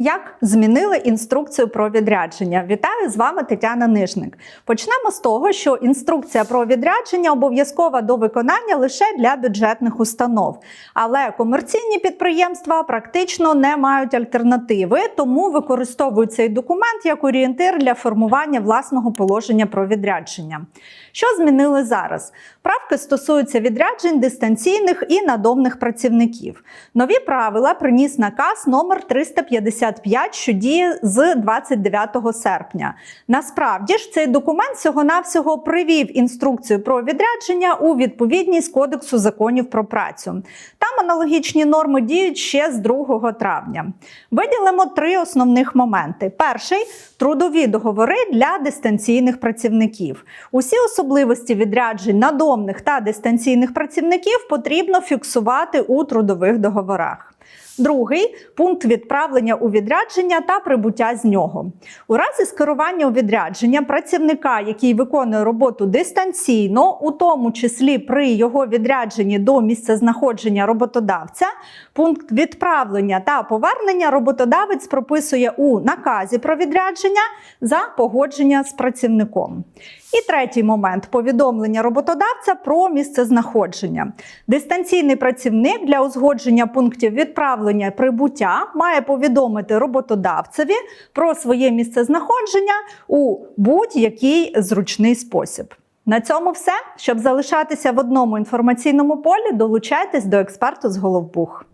Як змінили інструкцію про відрядження? Вітаю з вами Тетяна Нижник. Почнемо з того, що інструкція про відрядження обов'язкова до виконання лише для бюджетних установ, але комерційні підприємства практично не мають альтернативи, тому використовують цей документ як орієнтир для формування власного положення про відрядження. Що змінили зараз? Правки стосуються відряджень дистанційних і надомних працівників. Нові правила приніс наказ номер 355, що діє з 29 серпня. Насправді ж цей документ всього-навсього привів інструкцію про відрядження у відповідність Кодексу законів про працю. Там аналогічні норми діють ще з 2 травня. Виділимо три основних моменти: перший трудові договори для дистанційних працівників. Усі особливості відряджень надомних та дистанційних працівників потрібно фіксувати у трудових договорах. Другий пункт відправлення у відрядження та прибуття з нього. У разі скерування у відрядження працівника, який виконує роботу дистанційно, у тому числі при його відрядженні до місцезнаходження роботодавця, пункт відправлення та повернення роботодавець прописує у наказі про відрядження за погодження з працівником. І третій момент повідомлення роботодавця про місцезнаходження. Дистанційний працівник для узгодження пунктів відправлення і прибуття має повідомити роботодавцеві про своє місцезнаходження у будь-який зручний спосіб. На цьому все. Щоб залишатися в одному інформаційному полі, долучайтесь до експерту з Головбух.